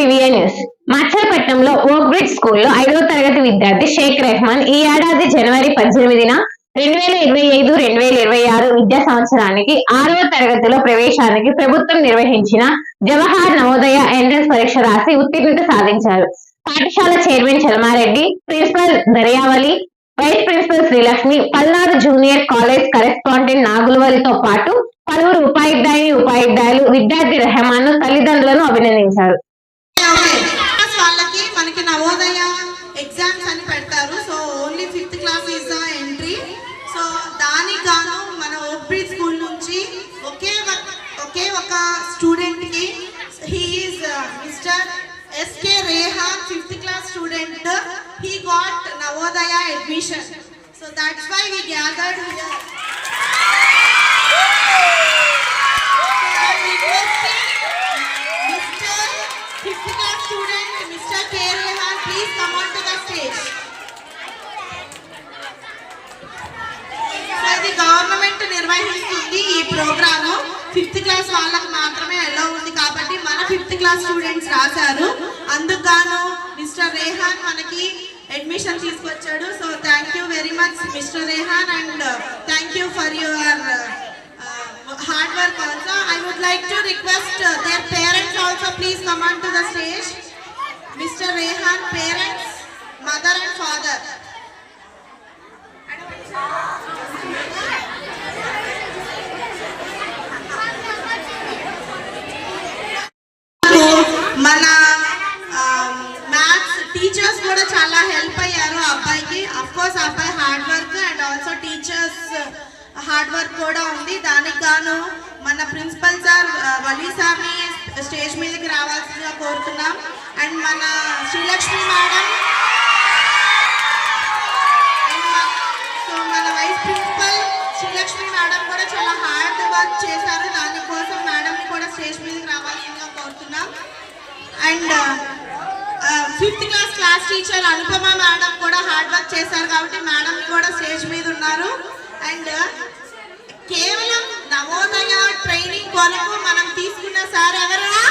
VVA news మచ్చలపట్నంలో ఓక్ bridge స్కూల్లో ఐదవ తరగతి విద్యార్థి షేక్ రెహమాన్ ఈ ఏడాది జనవరి పద్దెనిమిదిన రెండు వేల ఇరవై ఐదు రెండు వేల ఇరవై ఆరు విద్యా సంవత్సరానికి ఆరవ తరగతిలో ప్రవేశానికి ప్రభుత్వం నిర్వహించిన జవహర్ నవోదయ ఎంట్రన్స్ పరీక్ష రాసి ఉత్తీర్ణత సాధించారు. పాఠశాల chairman Chalamareddy principal Daryavali vice principal Srilakshmi Palnadu junior college correspondent నాగులవలితో పాటు పలువురు ఉపాధ్యాయుని ఉపాధ్యాయులు విద్యార్థి రెహమాన్ తల్లిదండ్రులను అభినందించారు. వాళ్ళకి మనకి నవోదయ ఎగ్జామ్స్ అని పెడతారు. So only fifth class is the entry so దానికి గాను మన ఓపీ స్కూల్ నుంచి ఒకే ఒక- ఒకే ఒక స్టూడెంట్కి he is mister SK Rehan fifth class student he got Navodaya admission so that's why we gathered here Mr. please come on to the stage. So ఇది government నిర్వహిస్తుంది ఈ ప్రోగ్రాము ఫిఫ్త్ క్లాస్ వాళ్ళకి మాత్రమే ఎలా ఉంది కాబట్టి మన ఫిఫ్త్ క్లాస్ స్టూడెంట్స్ రాశారు. అందుకు గాను మిస్టర్ రేహాన్ మనకి అడ్మిషన్ తీసుకొచ్చాడు. So thank you very much mister Rehan and thank you for your hard work also I would like to request their parents also please come to the stage mister Rehan parents mother and father. మన um, maths teachers కూడా చాలా help అయ్యారు ఆ అబ్బాయికి. Of course అబ్బాయి hard work and also teachers hard work కూడా ఉంది. దానికి గాను మన ప్రిన్సిపల్ సార్ uh, వలీ సార్ని స్టేజ్ మీదకి రావాల్సి కోరుతున్నాం. అండ్ మన శ్రీలక్ష్మి మేడం. సో మన వైస్ ప్రిన్సిపల్ శ్రీలక్ష్మి మేడం కూడా చాలా హార్డ్ వర్క్ చేశారు. దానికోసం మేడంని కూడా స్టేజ్ మీదకి రావాల్సిందిగా కోరుతున్నాం. And fifth class class teacher Anupama madam కూడా హార్డ్ వర్క్ చేశారు కాబట్టి మేడం కూడా స్టేజ్ మీద ఉన్నారు. అండ్ కేవలం నవోదయ ట్రైనింగ్ కొరకు మనం తీసుకున్న సార్ ఎవరా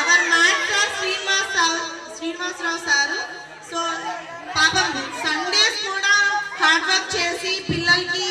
our maths sir Srinivas Rao Srinivasarao sir. So పాపం సండేస్ కూడా హార్డ్ వర్క్ చేసి పిల్లలకి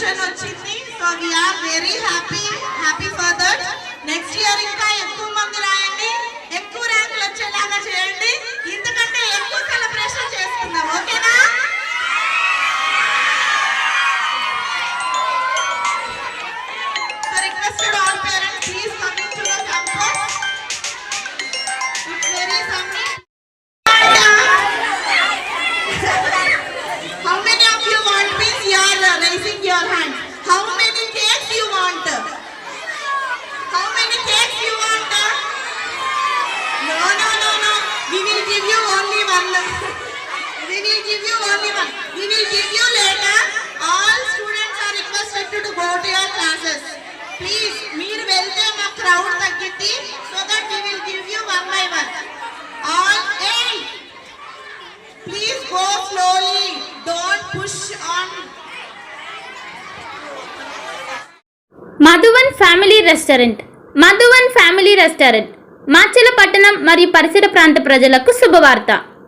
పొజిషన్ వచ్చింది so we are very happy happy for that next year ఇంకా ఎక్కువ మంది రాయండి. ఎక్కువ ర్యాంకులు వచ్చేలాగా చేయండి. ప్లీజ్ మీరు వెళ్తే మా crowd తగ్గిద్ది. So that we will give you one by one all eight please go slowly don't push on Madhuvan family restaurant. Madhuvan family restaurant. Macherla పట్టణం మరియు పరిసర ప్రాంత ప్రజలకు శుభవార్త.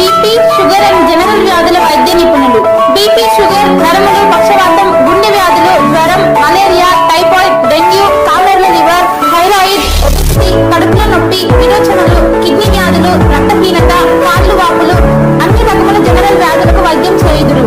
BP sugar and general వ్యాధుల వైద్య నిపుణులు. బీపీ షుగర్ నరములు పక్షవాతం గుండె వ్యాధులు జ్వరం మలేరియా టైఫాయిడ్ డెంగ్యూ కాలర్ల లివర్ థైరాయిడ్ ఒబిసిటీ కడుపులో నొప్పి విరోచనలు కిడ్నీ వ్యాధులు రక్తహీనత కాళ్ళు వాపులు అన్ని రకముల జనరల్ వ్యాధులకు వైద్యం చేయుదురు.